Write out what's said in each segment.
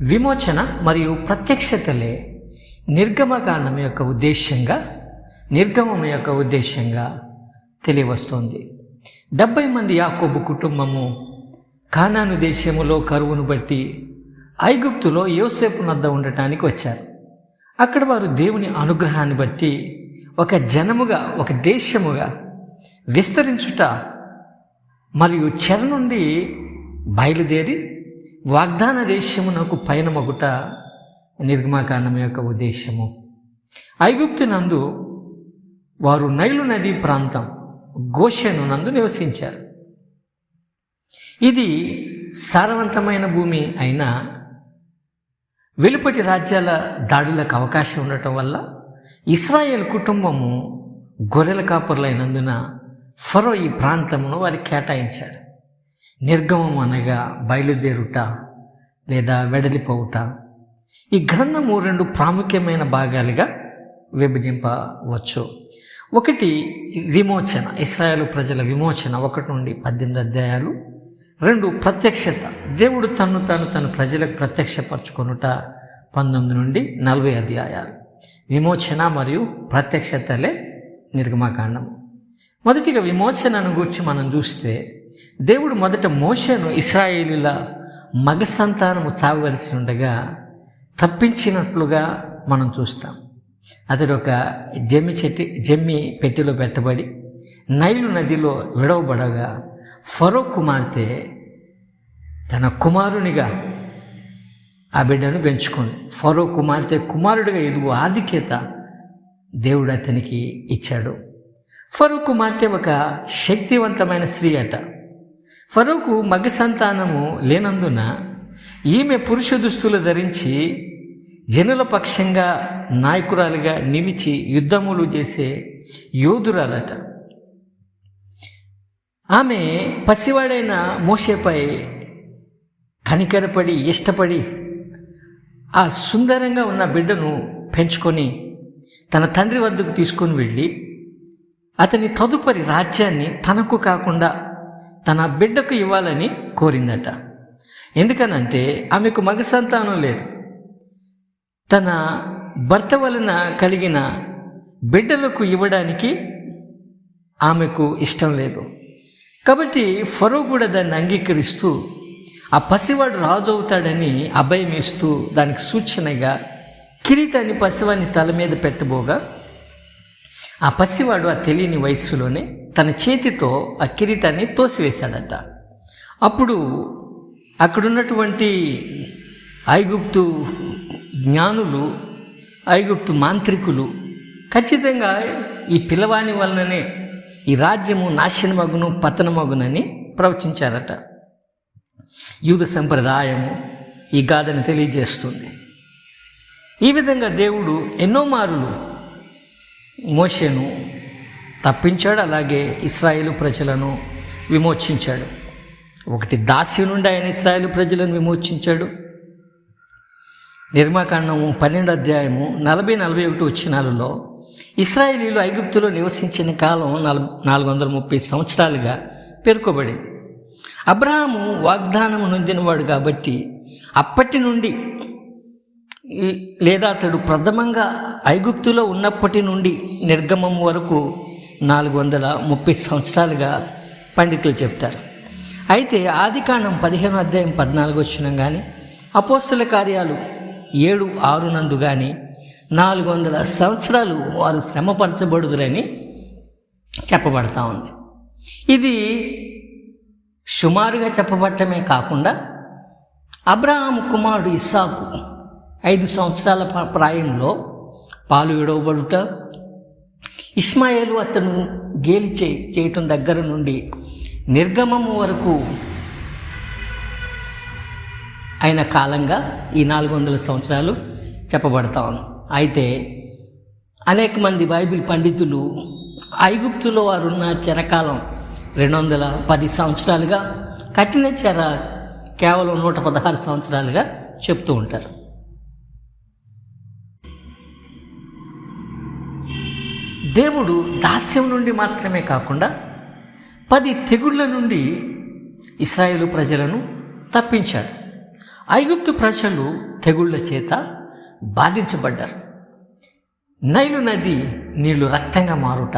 విమోచన మరియు ప్రత్యక్షతలే నిర్గమకాండం యొక్క ఉద్దేశ్యంగా నిర్గమం యొక్క ఉద్దేశ్యంగా తెలియవస్తోంది. డెబ్బై మంది యాకోబు కుటుంబము కానాను దేశములో కరువును బట్టి ఐగుప్తులో యోసేపు నద్ద ఉండటానికి వచ్చారు. అక్కడ వారు దేవుని అనుగ్రహాన్ని బట్టి ఒక జనముగా ఒక దేశముగా విస్తరించుట మరియు చెర నుండి బయలుదేరి వాగ్దాన దేశమునకు పయనమగుట నిర్గమాకాండం యొక్క ఉద్దేశము. ఐగుప్తు నందు వారు నైలు నది ప్రాంతం గోషెను నందు నివసించారు. ఇది సారవంతమైన భూమి అయినా వెలుపటి రాజ్యాల దాడులకు అవకాశం ఉండటం వల్ల ఇస్రాయేల్ కుటుంబము గొర్రెల కాపర్లైనందున ఫరో ఈ ప్రాంతమును వారికి కేటాయించాడు నిర్గమం అనగా బయలుదేరుట లేదా వెడలిపోవుట. ఈ గ్రంథము రెండు ప్రాముఖ్యమైన భాగాలుగా విభజింపవచ్చు. ఒకటి విమోచన ఇస్రాయేల్ ప్రజల విమోచన ఒకటి నుండి పద్దెనిమిది అధ్యాయాలు. రెండు ప్రత్యక్షత దేవుడు తను తను తన ప్రజలకు ప్రత్యక్షపరచుకొనుట పంతొమ్మిది నుండి నలభై అధ్యాయాలు. విమోచన మరియు ప్రత్యక్షతలే నిర్గమాకాండము. మొదటిగా విమోచనను గురించి మనం చూస్తే దేవుడు మొదట మోషను ఇస్రాయేలీల మగ సంతానము చావవలసి ఉండగా తప్పించినట్లుగా మనం చూస్తాం. అతడు ఒక జమ్మి చెట్టి జమ్మి పెట్టెలో పెట్టబడి నైలు నదిలో విడవబడగా ఫరో కుమార్తె తన కుమారునిగా ఆ బిడ్డను పెంచుకుంది. ఫరో కుమార్తె కుమారుడిగా ఎదుగు ఆధిక్యత దేవుడు అతనికి ఇచ్చాడు. ఫరో కుమార్తె ఒక శక్తివంతమైన స్త్రీ అట. ఫరూకు మగ సంతానము లేనందున ఈమె పురుష దుస్తులు ధరించి జనుల పక్షంగా నాయకురాలుగా నిలిచి యుద్ధములు చేసే యోధురాలట. ఆమె పసివాడైన మోషేపై కనికరపడి ఇష్టపడి ఆ సుందరంగా ఉన్న బిడ్డను పెంచుకొని తన తండ్రి వద్దకు తీసుకొని వెళ్ళి అతని తదుపరి రాజ్యాన్ని తనకు కాకుండా తన బిడ్డకు ఇవ్వాలని కోరిందట. ఎందుకనంటే ఆమెకు మగ సంతానం లేదు. తన భర్త వలన కలిగిన బిడ్డలకు ఇవ్వడానికి ఆమెకు ఇష్టం లేదు. కాబట్టి ఫరో కూడా దాన్ని అంగీకరిస్తూ ఆ పసివాడు రాజు అవుతాడని అభయం ఇస్తూ దానికి సూచనగా కిరీటాన్ని పసివాడిని తల మీద పెట్టబోగా ఆ పసివాడు ఆ తెలియని వయస్సులోనే తన చేతితో ఆ కిరీటాన్ని తోసివేశాడట. అప్పుడు అక్కడున్నటువంటి ఐగుప్తు జ్ఞానులు ఐగుప్తు మాంత్రికులు ఖచ్చితంగా ఈ పిల్లవాని వలననే ఈ రాజ్యము నాశనమగును పతనమగునని ప్రవచించారట. యూద సంప్రదాయము ఈ గాథను తెలియజేస్తుంది. ఈ విధంగా దేవుడు ఎన్నో మారులు మోషేను తప్పించాడు. అలాగే ఇస్రాయేలు ప్రజలను విమోచించాడు. ఒకటి దాస్యం నుండి ఆయన ఇస్రాయేలు ప్రజలను విమోచించాడు. నిర్మాకాండము పన్నెండు అధ్యాయము నలభై నలభై ఒకటి వచ్చినాలలో ఇస్రాయేలీలు ఐగుప్తులో నివసించిన కాలం నల నాలుగు వందల ముప్పై సంవత్సరాలుగా పేర్కొబడింది. అబ్రహాము వాగ్దానము నొందినవాడు కాబట్టి అప్పటి నుండి లేదా అతడు ప్రథమంగా ఐగుప్తులో ఉన్నప్పటి నుండి నిర్గమం వరకు నాలుగు వందల ముప్పై సంవత్సరాలుగా పండితులు చెప్తారు. అయితే ఆదికాండం పదిహేను అధ్యాయం పద్నాలుగు వచ్చిన కానీ అపోస్తుల కార్యాలు ఏడు ఆరు నందు కానీ నాలుగు వందల సంవత్సరాలు వారు శ్రమపరచబడుదురని చెప్పబడతా ఉంది. ఇది సుమారుగా చెప్పబడటమే కాకుండా అబ్రహాం కుమారుడు ఇస్సాకు ఐదు సంవత్సరాల ప్రాయంలో పాలు విడవబడుట ఇస్మాయేలు అతను గేలి చే చేయటం దగ్గర నుండి నిర్గమము వరకు అయిన కాలంగా ఈ నాలుగు వందల సంవత్సరాలు చెప్పబడతాను అయితే అనేక మంది బైబిల్ పండితులు ఐగుప్తులో వారున్న చెరకాలం రెండు వందల పది సంవత్సరాలుగా కఠిన చెర కేవలం నూట పదహారు సంవత్సరాలుగా చెప్తూ ఉంటారు. దేవుడు దాస్యం నుండి మాత్రమే కాకుండా పది తెగుళ్ళ నుండి ఇస్రాయేలు ప్రజలను తప్పించాడు. ఐగుప్తు ప్రజలు తెగుళ్ళ చేత బాధించబడ్డారు. నైలు నది నీళ్ళు రక్తంగా మారుట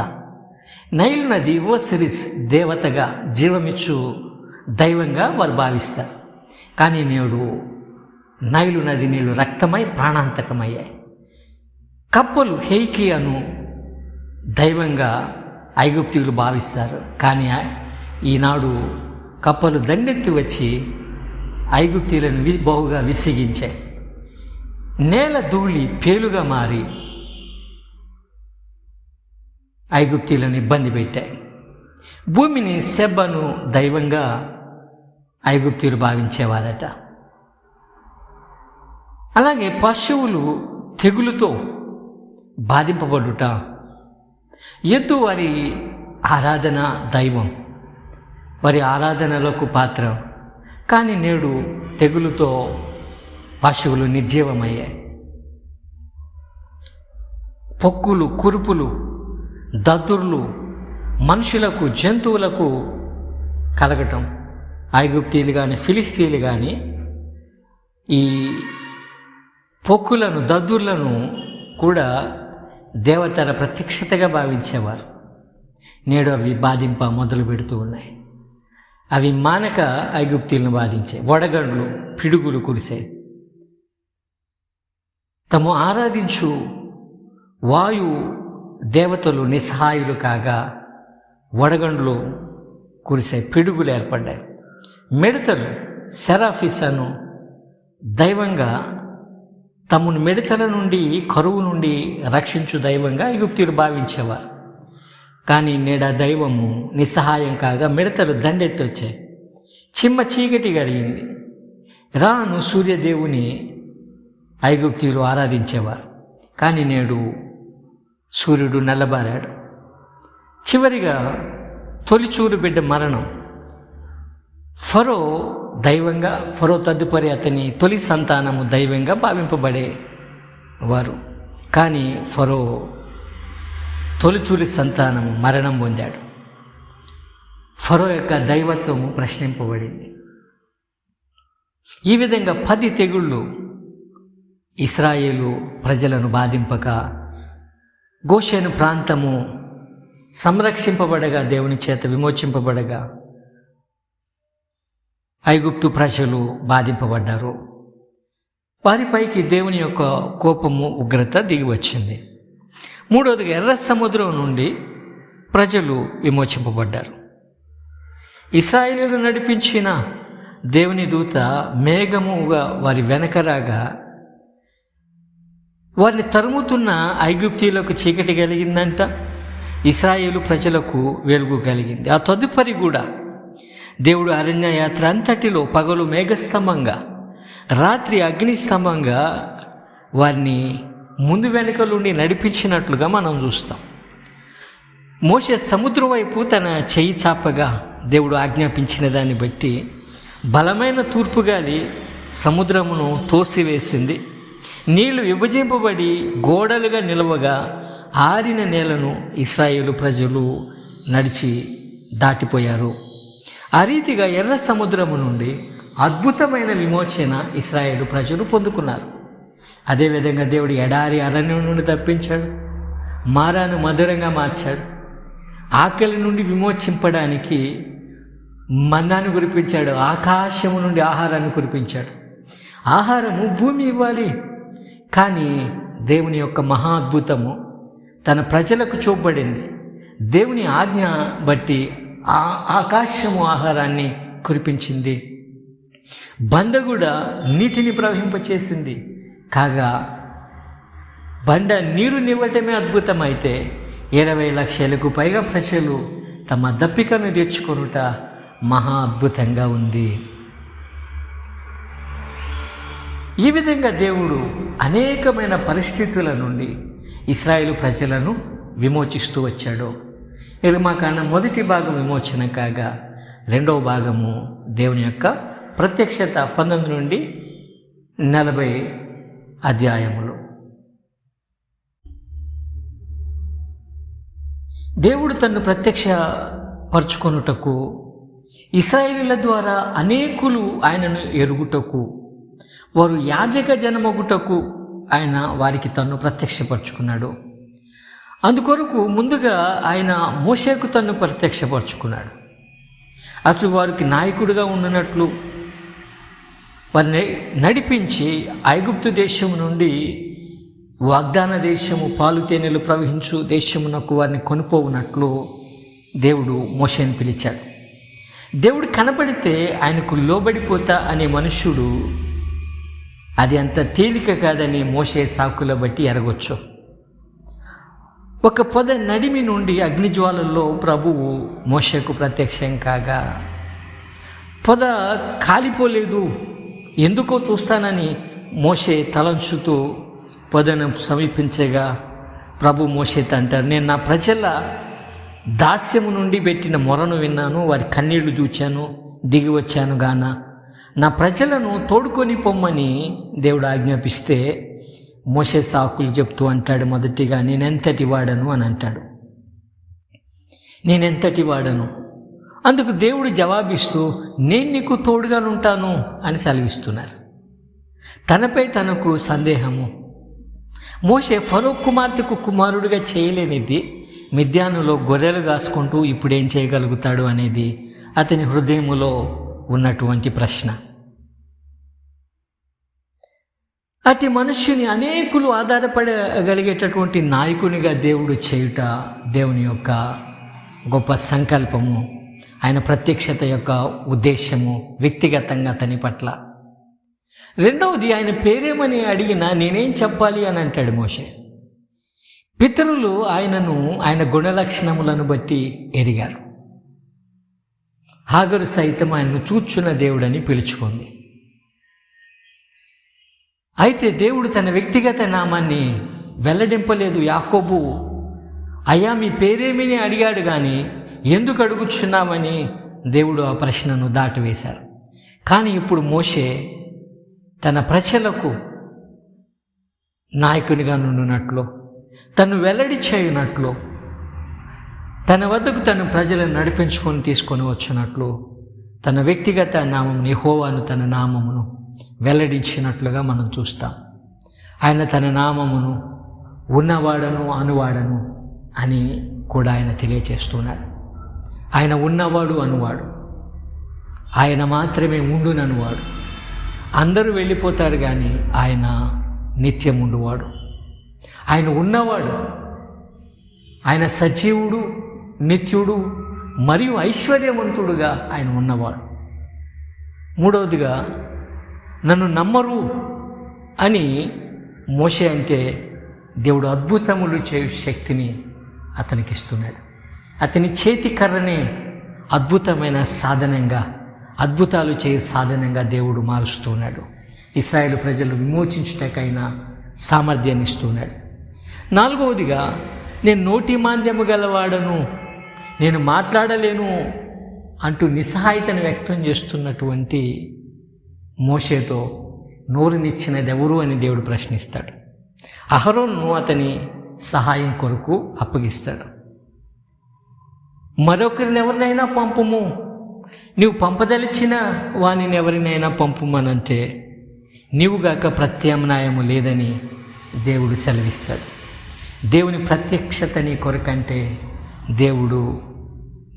నైలు నది ఓసిరిస్ దేవతగా జీవమిచ్చు దైవంగా వారు భావిస్తారు. కానీ నేడు నైలు నది నీళ్ళు రక్తమై ప్రాణాంతకమయ్యాయి. కప్పలు హెయికి అను దైవంగా ఐగుప్తికులు భావిస్తారు. కానీ ఈనాడు కప్పలు దండెత్తి వచ్చి ఐగుప్తీలను వి బహుగా విసిగించాయి. నేల ధూళి పేలుగా మారి ఐగుప్తీలను ఇబ్బంది పెట్టాయి. భూమిని సెబ్బను దైవంగా ఐగుప్తీలు భావించేవారట. అలాగే పశువులు తెగులుతో బాధింపబడుట ఎద్దు వారి ఆరాధన దైవం వారి ఆరాధనలకు పాత్ర. కానీ నేడు తెగులుతో పశువులు నిర్జీవమయ్యాయి. పొక్కులు కురుపులు దద్దుర్లు మనుషులకు జంతువులకు కలగటం. ఐగుప్తీలు కానీ ఫిలిస్తీన్లు కానీ ఈ పొక్కులను దద్దుర్లను కూడా దేవతల ప్రత్యక్షతగా భావించేవారు. నేడు అవి బాధింప మొదలు పెడుతూ ఉన్నాయి. అవి మానక ఐగుప్తీలను బాధించాయి. వడగండ్లు పిడుగులు కురిసాయి తము ఆరాధించు వాయు దేవతలు నిస్సహాయులు కాగా వడగండ్లు కురిసాయి పిడుగులు ఏర్పడ్డాయి. మిడతలు సెరాఫీసాను దైవంగా తమను మిడతల నుండి కరువు నుండి రక్షించు దైవంగా యుక్తులు భావించేవారు. కానీ నేడ దైవము నిస్సహాయం కాగా మిడతలు దండెత్తి వచ్చాయి చిమ్మ చీకటి గడిగింది. రాను సూర్యదేవుని ఐగుప్తీయులు ఆరాధించేవారు. కానీ నేడు సూర్యుడు నల్లబారాడు. చివరిగా తొలిచూరు బిడ్డ మరణం. ఫరో దైవంగా ఫరో తదుపరి అతని తొలి సంతానము దైవంగా భావింపబడే వారు. కానీ ఫరో తొలిచూలి సంతానము మరణం పొందాడు. ఫరో యొక్క దైవత్వము ప్రశ్నింపబడింది. ఈ విధంగా పది తెగుళ్ళు ఇస్రాయేలు ప్రజలను బాధింపక గోషేను ప్రాంతము సంరక్షింపబడగా దేవుని చేత విమోచింపబడగా ఐగుప్తు ప్రజలు బాధింపబడ్డారు. వారిపైకి దేవుని యొక్క కోపము ఉగ్రత దిగి వచ్చింది. మూడవదిగా ఎర్ర సముద్రం నుండి ప్రజలు విమోచింపబడ్డారు. ఇస్రాయిలీలు నడిపించిన దేవుని దూత మేఘముగా వారి వెనకరాగా వారిని తరుముతున్న ఐగుప్తీలకు చీకటి కలిగిందంట. ఇస్రాయేలు ప్రజలకు వెలుగు కలిగింది. ఆ తదుపరి కూడా దేవుడు అరణ్య యాత్ర అంతటిలో పగలు మేఘస్తంభంగా రాత్రి అగ్నిస్తంభంగా వారిని ముందు వెనుకలుండి నడిపించినట్లుగా మనం చూస్తాం. మోసే సముద్రం వైపు తన చెయ్యి చాపగా దేవుడు ఆజ్ఞాపించిన దాన్ని బట్టి బలమైన తూర్పు గాలి సముద్రమును తోసివేసింది. నీళ్ళు విభజింపబడి గోడలుగా నిలవగా ఆరిన నేలను ఇస్రాయేలు ప్రజలు నడిచి దాటిపోయారు. ఆ రీతిగా ఎర్ర సముద్రము నుండి అద్భుతమైన విమోచన ఇస్రాయేలు ప్రజలు పొందుకున్నారు. అదేవిధంగా దేవుడు ఎడారి అరణ్యం నుండి తప్పించాడు. మారాను మధురంగా మార్చాడు. ఆకలి నుండి విమోచింపడానికి మన్నాను కురిపించాడు. ఆకాశము నుండి ఆహారాన్ని కురిపించాడు. ఆహారము భూమి ఇవ్వాలి. కానీ దేవుని యొక్క మహా అద్భుతము తన ప్రజలకు చూపబడింది. దేవుని ఆజ్ఞ బట్టి ఆ ఆకాశము ఆహారాన్ని కురిపించింది. బండ కూడా నీటిని ప్రవహింపచేసింది. కాగా బండ నీరు నివ్వటమే అద్భుతమైతే ఇరవై లక్షలకు పైగా ప్రజలు తమ దప్పికను తెచ్చుకొనుట మహా అద్భుతంగా ఉంది. ఈ విధంగా దేవుడు అనేకమైన పరిస్థితుల నుండి ఇస్రాయేల్ ప్రజలను విమోచిస్తూ వచ్చాడు. ఇర్మాకాండ మొదటి భాగం విమోచన కాగా రెండవ భాగము దేవుని యొక్క ప్రత్యక్షత పంతొమ్మిది నుండి నలభై అధ్యాయములు. దేవుడు తను ప్రత్యక్ష పరుచుకొనుటకు ఇస్రాయేలీల ద్వారా అనేకులు ఆయనను ఎరుగుటకు వారు యాజక జనమగుటకు ఆయన వారికి తను ప్రత్యక్షపరుచుకున్నాడు. అందుకొరకు ముందుగా ఆయన మోషేకు తను ప్రత్యక్షపరుచుకున్నాడు. అతడు వారికి నాయకుడిగా ఉన్నట్లు వారిని నడిపించి ఐగుప్తు దేశం నుండి వాగ్దాన దేశము పాలు తేనెలు ప్రవహించు దేశమునకు వారిని కొనుపోవునట్లు దేవుడు మోషేని పిలిచాడు. దేవుడు కనపడితే ఆయనకు లోబడిపోతా అనే మనుష్యుడు అది అంత తేలిక కాదని మోసే సాకుల బట్టి ఎరగొచ్చు. ఒక పొద నడిమి నుండి అగ్నిజ్వాలల్లో ప్రభువు మోషకు ప్రత్యక్షం కాగా పొద కాలిపోలేదు ఎందుకో చూస్తానని మోషే తలంచుతూ పొదను సమీపించగా ప్రభు మోషేత అంటారు నేను నా ప్రజల దాస్యము నుండి పెట్టిన మొరను విన్నాను వారి కన్నీళ్ళు చూచాను దిగి వచ్చాను గాన. నా ప్రజలను తోడుకొని పొమ్మని దేవుడు ఆజ్ఞాపిస్తే మోసే సాకులు చెప్తూ అంటాడు మొదటిగా నేనెంతటి వాడను? అని అంటాడు. నేనెంతటి వాడను? అందుకు దేవుడు జవాబిస్తూ నేను నీకు తోడుగా ఉంటాను అని సెలవిస్తున్నారు. తనపై తనకు సందేహము. మోషే ఫరో కుమార్తెకు కుమారుడిగా చేయలేనిది మిద్యానులో గొర్రెలు కాసుకుంటూ ఇప్పుడేం చేయగలుగుతాడు అనేది అతని హృదయములో ఉన్నటువంటి ప్రశ్న. అతి మనుష్యుని అనేకులు ఆధారపడగలిగేటటువంటి నాయకునిగా దేవుడు చేయుట దేవుని యొక్క గొప్ప సంకల్పము ఆయన ప్రత్యక్షత యొక్క ఉద్దేశము వ్యక్తిగతంగా అతని పట్ల. రెండవది ఆయన పేరేమని అడిగినా నేనేం చెప్పాలి అని అంటాడు మోషే. పితరులు ఆయనను ఆయన గుణలక్షణములను బట్టి ఎరిగారు. హాగరు సైతం ఆయనను చూచున్న దేవుడని పిలుచుకుంది. అయితే దేవుడు తన వ్యక్తిగత నామాన్ని వెల్లడింపలేదు యాకోబు. అయ్యా మీ పేరేమిని అడిగాడు కానీ ఎందుకు అడుగుచున్నామని దేవుడు ఆ ప్రశ్నను దాటివేశారు. కానీ ఇప్పుడు మోషే తన ప్రజలకు నాయకునిగా నుండినట్లు తను వెల్లడి చేయునట్లు తన వద్దకు తన ప్రజలను నడిపించుకొని తీసుకొని వచ్చినట్లు తన వ్యక్తిగత నామం నిహోవాను తన నామమును వెల్లడించినట్లుగా మనం చూస్తాం. ఆయన తన నామమును ఉన్నవాడను అనువాడను అని కూడా ఆయన తెలియచేస్తున్నాడు ఆయన ఉన్నవాడు అనువాడు. ఆయన మాత్రమే ఉండుననువాడు. అందరూ వెళ్ళిపోతారు కానీ ఆయన నిత్యం ఉండువాడు. ఆయన ఉన్నవాడు. ఆయన సజీవుడు నిత్యుడు మరియు ఐశ్వర్యవంతుడుగా ఆయన ఉన్నవాడు. మూడవదిగా నన్ను నమ్మరు అని మోసే అంటే దేవుడు అద్భుతములు చేయు శక్తిని అతనికి ఇస్తున్నాడు అతని చేతి కర్రనే అద్భుతమైన సాధనంగా అద్భుతాలు చేయ సాధనంగా దేవుడు మారుస్తున్నాడు. ఇస్రాయేల్ ప్రజలు విమోచించుటకైనా సామర్థ్యాన్ని ఇస్తున్నాడు. నాలుగవదిగా నేను నోటి మాంద్యము గలవాడను నేను మాట్లాడలేను అంటూ నిస్సహాయతను వ్యక్తం చేస్తున్నటువంటి మోషేతో నోరునిచ్చినదెవరు అని దేవుడు ప్రశ్నిస్తాడు. అహరోన్ను అతని సహాయం కొరకు అప్పగిస్తాడు. మరొకరిని ఎవరినైనా పంపము? నీవు పంపదలిచిన వానిని ఎవరినైనా పంపమనంటే నీవుగాక ప్రత్యామ్నాయము లేదని దేవుడు సెలవిస్తాడు. దేవుని ప్రత్యక్షత నీ కొరకంటే దేవుడు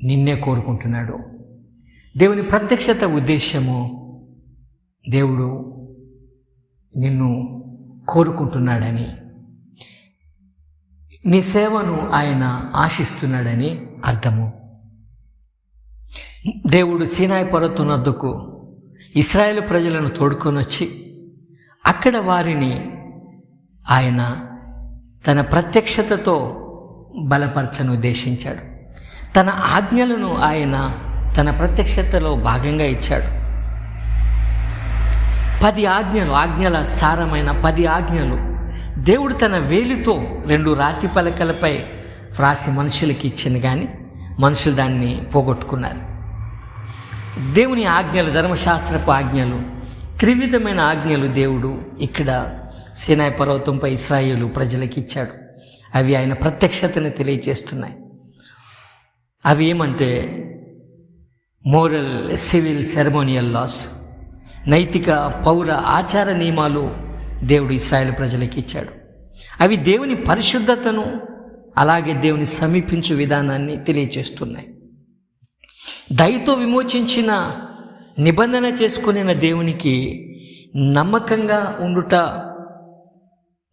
నిన్నే కోరుకుంటున్నాడు. దేవుని ప్రత్యక్షత ఉద్దేశము దేవుడు నిన్ను కోరుకుంటున్నాడని నీ సేవను ఆయన ఆశిస్తున్నాడని అర్థము. దేవుడు సీనాయి పర్వతునద్దుకు ఇస్రాయేల్ ప్రజలను తోడుకొని వచ్చి అక్కడ వారిని ఆయన తన ప్రత్యక్షతతో బలపరచను ఉద్దేశించాడు. తన ఆజ్ఞలను ఆయన తన ప్రత్యక్షతలో భాగంగా ఇచ్చాడు. పది ఆజ్ఞలు ఆజ్ఞల సారమైన పది ఆజ్ఞలు. దేవుడు తన వేలితో రెండు రాతి పలకలపై వ్రాసి మనుషులకి ఇచ్చింది కానీ మనుషులు దాన్ని పోగొట్టుకున్నారు. దేవుని ఆజ్ఞలు ధర్మశాస్త్రపు ఆజ్ఞలు త్రివిధమైన ఆజ్ఞలు దేవుడు ఇక్కడ సీనాయి పర్వతంపై ఇస్రాయేలు ప్రజలకు ఇచ్చాడు. అవి ఆయన ప్రత్యక్షతను తెలియజేస్తున్నాయి అవి ఏమంటే మోరల్ సివిల్ సెరమోనియల్ లాస్. నైతిక పౌర ఆచార నియమాలు దేవుడు ఇస్రాయేల్ ప్రజలకు ఇచ్చాడు. అవి దేవుని పరిశుద్ధతను అలాగే దేవుని సమీపించు విధానాన్ని తెలియచేస్తున్నాయి. దయతో విమోచించిన నిబంధన చేసుకునే దేవునికి నమ్మకంగా ఉండుట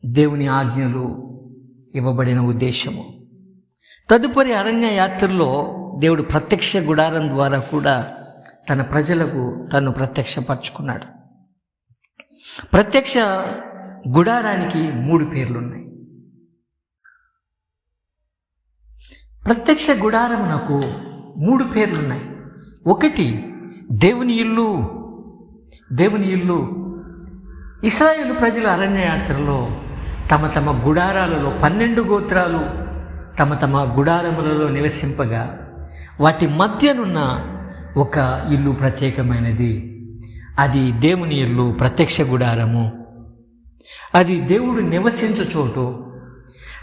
దేవుని ఆజ్ఞలు ఇవ్వబడిన ఉద్దేశము. తదుపరి అరణ్య యాత్రలో దేవుడు ప్రత్యక్ష గుడారం ద్వారా కూడా తన ప్రజలకు తను ప్రత్యక్షపరచుకున్నాడు. ప్రత్యక్ష గుడారానికి మూడు పేర్లున్నాయి. ప్రత్యక్ష గుడారమునకు మూడు పేర్లున్నాయి. ఒకటి దేవుని ఇల్లు. దేవుని ఇల్లు. ఇస్రాయేల్ ప్రజలు అరణ్యయాత్రలో తమ తమ గుడారాలలో పన్నెండు గోత్రాలు తమ తమ గుడారములలో నివసింపగా వాటి మధ్యనున్న ఒక ఇల్లు ప్రత్యేకమైనది. అది దేవుని ఇల్లు ప్రత్యక్ష గుడారము. అది దేవుడు నివసించు చోటు.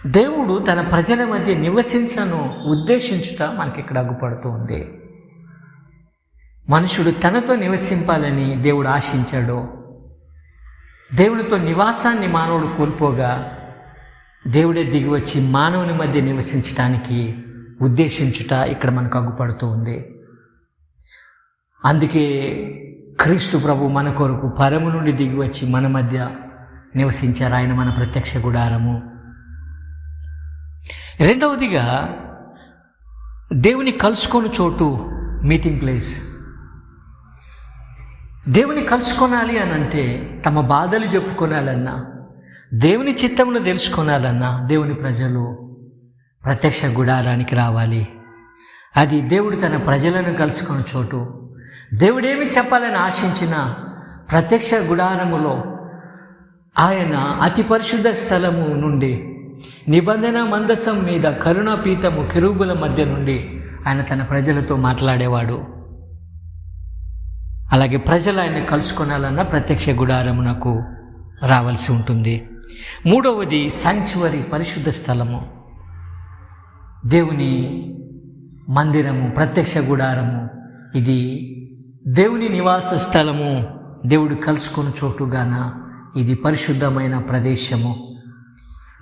దేవుడు తన ప్రజల మధ్య నివసించను ఉద్దేశించుట మనకి ఇక్కడ అగ్గుపడుతూ ఉంది మనుషుడు తనతో నివసింపాలని దేవుడు ఆశించాడు. దేవునితో నివాసాన్ని మానవుడు కోల్పోగా దేవుడే దిగి వచ్చి మానవుని మధ్య నివసించటానికి ఉద్దేశించుట ఇక్కడ మనకు అగ్గుపడుతూ ఉంది అందుకే క్రీస్తు ప్రభు మన కొరకు పరము నుండి దిగి వచ్చి మన మధ్య నివసించారు ఆయన మన ప్రత్యక్ష గుడారము. రెండవదిగా దేవుని కలుసుకొని చోటు మీటింగ్ ప్లేస్. దేవుని కలుసుకొనాలి అని అంటే తమ బాధలు చెప్పుకోనాలన్నా దేవుని చిత్తమును తెలుసుకోనాలన్నా దేవుని ప్రజలు ప్రత్యక్ష గుడారానికి రావాలి. అది దేవుడు తన ప్రజలను కలుసుకున్న చోటు దేవుడేమి చెప్పాలని ఆశించిన ప్రత్యక్ష గుడారములో ఆయన అతి పరిశుద్ధ స్థలము నుండి నిబంధన మందసం మీద కరుణాపీఠము కెరూబుల మధ్య నుండి ఆయన తన ప్రజలతో మాట్లాడేవాడు. అలాగే ప్రజలు ఆయన కలుసుకొనాలన్న ప్రత్యక్ష గుడారమునకు రావాల్సి ఉంటుంది. మూడవది సాంచువరీ పరిశుద్ధ స్థలము. దేవుని మందిరము ప్రత్యక్ష గుడారము. ఇది దేవుని నివాస స్థలము దేవుడు కలుసుకొని చోటుగాన ఇది పరిశుద్ధమైన ప్రదేశము.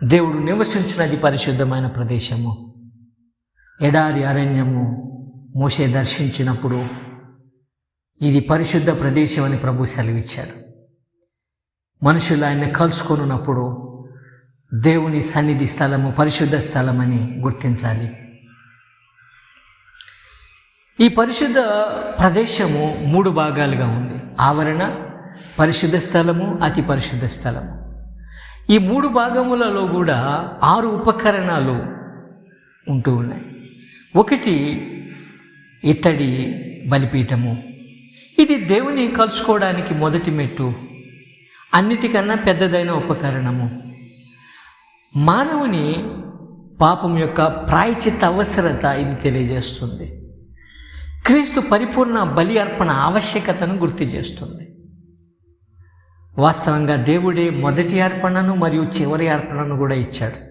దేవుడు నివసించినది పరిశుద్ధమైన ప్రదేశము. ఎడారి అరణ్యము మోసే దర్శించినప్పుడు ఇది పరిశుద్ధ ప్రదేశం అని ప్రభు సెలవిచ్చాడు మనుషులు ఆయన కలుసుకొనున్నప్పుడు దేవుని సన్నిధి స్థలము పరిశుద్ధ స్థలమని గుర్తించాలి. ఈ పరిశుద్ధ ప్రదేశము మూడు భాగాలుగా ఉంది. ఆవరణ పరిశుద్ధ స్థలము అతి పరిశుద్ధ స్థలము. ఈ మూడు భాగములలో కూడా ఆరు ఉపకరణాలు ఉంటూ ఉన్నాయి. ఒకటి ఇత్తడి బలిపీఠము. ఇది దేవుని కలుసుకోవడానికి మొదటి మెట్టు. అన్నిటికన్నా పెద్దదైన ఉపకరణము. మానవుని పాపం యొక్క ప్రాయచిత్త అవసరత ఇది తెలియజేస్తుంది. క్రీస్తు పరిపూర్ణ బలి అర్పణ ఆవశ్యకతను గుర్తు చేస్తుంది. వాస్తవంగా దేవుడే మొదటి అర్పణను మరియు చివరి అర్పణను కూడా ఇచ్చాడు.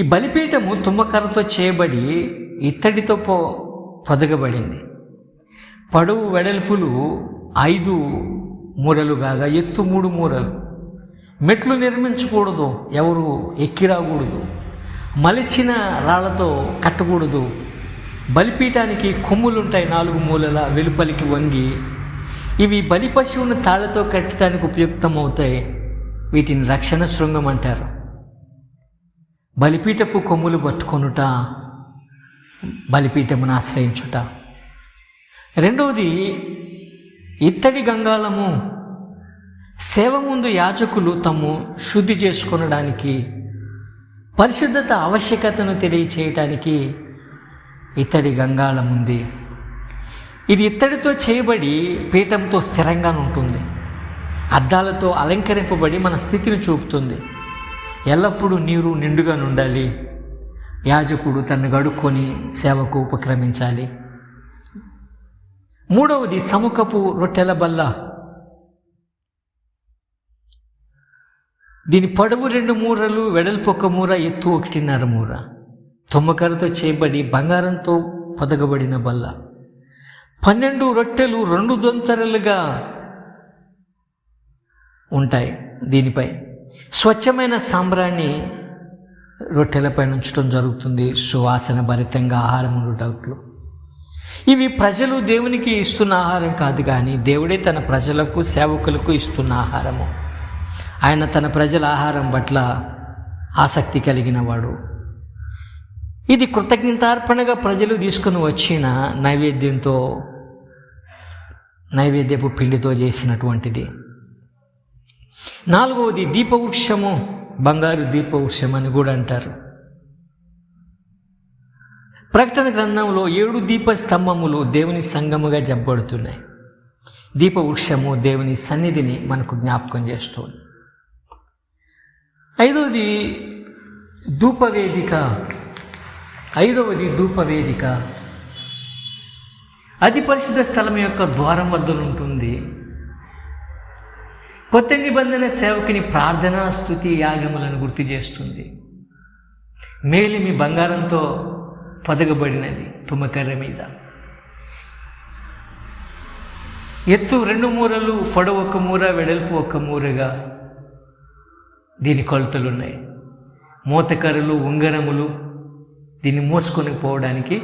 ఈ బలిపీఠము తుమ్మకర్రతో చేయబడి ఇత్తడితో పో పొదగబడింది. పొడవు వెడల్పులు ఐదు మూరలు కాగా ఎత్తు మూడు మూరలు. మెట్లు నిర్మించకూడదు ఎవరు ఎక్కిరాకూడదు. మలిచిన రాళ్ళతో కట్టకూడదు. బలిపీఠానికి కొమ్ములుంటాయి నాలుగు మూలల వెలుపలికి వంగి. ఇవి బలి పశువును తాళ్ళతో కట్టడానికి ఉపయుక్తమవుతాయి. వీటిని రక్షణ శృంగం అంటారు. బలిపీఠపు కొమ్ములు బతుకొనుట బలిపీఠమును ఆశ్రయించుట. రెండవది ఇత్తడి గంగాళము. సేవ ముందు యాజకులు తమ్ము శుద్ధి చేసుకొనడానికి పరిశుద్ధత ఆవశ్యకతను తెలియచేయటానికి ఇత్తడి గంగాళం ఉంది ఇది ఇత్తడితో చేయబడి పీఠంతో స్థిరంగా ఉంటుంది. అద్దాలతో అలంకరింపబడి మన స్థితిని చూపుతుంది. ఎల్లప్పుడూ నీరు నిండుగా ఉండాలి యాజకుడు తను గడుక్కొని సేవకు ఉపక్రమించాలి. మూడవది సముఖపు రొట్టెల బల్ల. దీని పొడవు రెండు మూరలు వెడల్పు ఒక మూర ఎత్తు ఒకటిన్నర మూర. తుమ్మకరతో చేయబడి బంగారంతో పొదగబడిన బల్ల. పన్నెండు రొట్టెలు రెండు దొంతరలుగా ఉంటాయి దీనిపై. స్వచ్ఛమైన సాంబ్రాన్ని రొట్టెలపై ఉంచడం జరుగుతుంది. సువాసన భరితంగా ఆహారం ఉండేటట్లు ఇవి ప్రజలు దేవునికి ఇస్తున్న ఆహారం కాదు కానీ దేవుడే తన ప్రజలకు సేవకులకు ఇస్తున్న ఆహారము. ఆయన తన ప్రజల ఆహారం పట్ల ఆసక్తి కలిగిన వాడు. ఇది కృతజ్ఞతార్పణగా ప్రజలు తీసుకుని వచ్చిన నైవేద్యంతో నైవేద్యపు పిండితో చేసినటువంటిది. నాలుగవది దీపవృక్షము. బంగారు దీపవృక్షం అని కూడా అంటారు. ప్రకటన గ్రంథంలో ఏడు దీప స్తంభములు దేవుని సంగముగా జబ్బడుతున్నాయి దీపవృక్షము దేవుని సన్నిధిని మనకు జ్ఞాపకం చేస్తుంది. ఐదవది ధూపవేదిక. ఐదవది ధూపవేదిక. అతి పరిశుద్ధ స్థలం యొక్క ద్వారం వద్ద ఉంటుంది కొత్త నిబంధన సేవకుని ప్రార్థన స్థుతి యాగములను గుర్తు చేస్తుంది. మేలిమి బంగారంతో పొదగబడినది తుమ్మకర్ర మీద. ఎత్తు రెండు మూరలు పొడవు ఒక మూర వెడల్పు ఒక మూరగా దీని కొలతలున్నాయి. మూతకర్రలు ఉంగరములు దీన్ని మోసుకొని పోవడానికి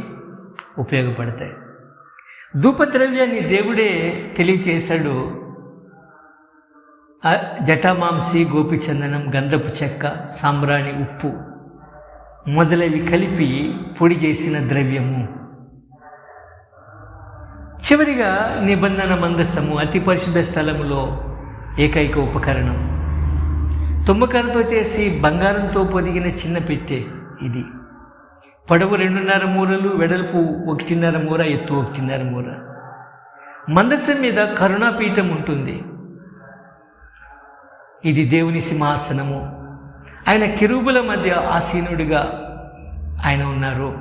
ఉపయోగపడతాయి. ధూపద్రవ్యాన్ని దేవుడే తెలియచేశాడు. జటామాంసి గోపిచందనం గంధపు చెక్క సాంబ్రాణి ఉప్పు మొదలవి కలిపి పొడి చేసిన ద్రవ్యము. చివరిగా నిబంధన మందస్సము అతి పరిశుద్ధ స్థలములో ఏకైక ఉపకరణం. తుమ్మకరతో చేసి బంగారంతో పొదిగిన చిన్న పెట్టె ఇది. పొడవు రెండున్నర మూరలు వెడల్పు ఒకటిన్నర మూర ఎత్తు ఒకటిన్నర మూర. మందసం మీద కరుణాపీఠం ఉంటుంది. ఇది దేవుని సింహాసనము. ఆయన కిరుబుల మధ్య ఆసీనుడిగా ఆయన ఉన్నారు.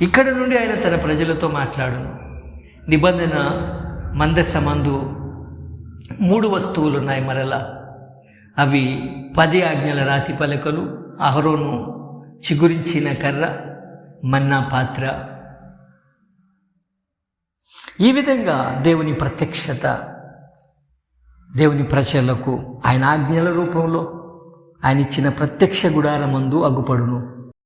ఇక్కడ నుండి ఆయన తన ప్రజలతో మాట్లాడును. నిబంధన మందసమందు మూడు వస్తువులు ఉన్నాయి మరలా. అవి పది ఆజ్ఞల రాతి పలకలు అహరోను చిగురించిన కర్ర మన్నా పాత్ర ఈ విధంగా దేవుని ప్రత్యక్షత దేవుని ప్రజలకు ఆయన ఆజ్ఞల రూపంలో ఆయన ఇచ్చిన ప్రత్యక్ష గుడారమందు అగ్గుపడును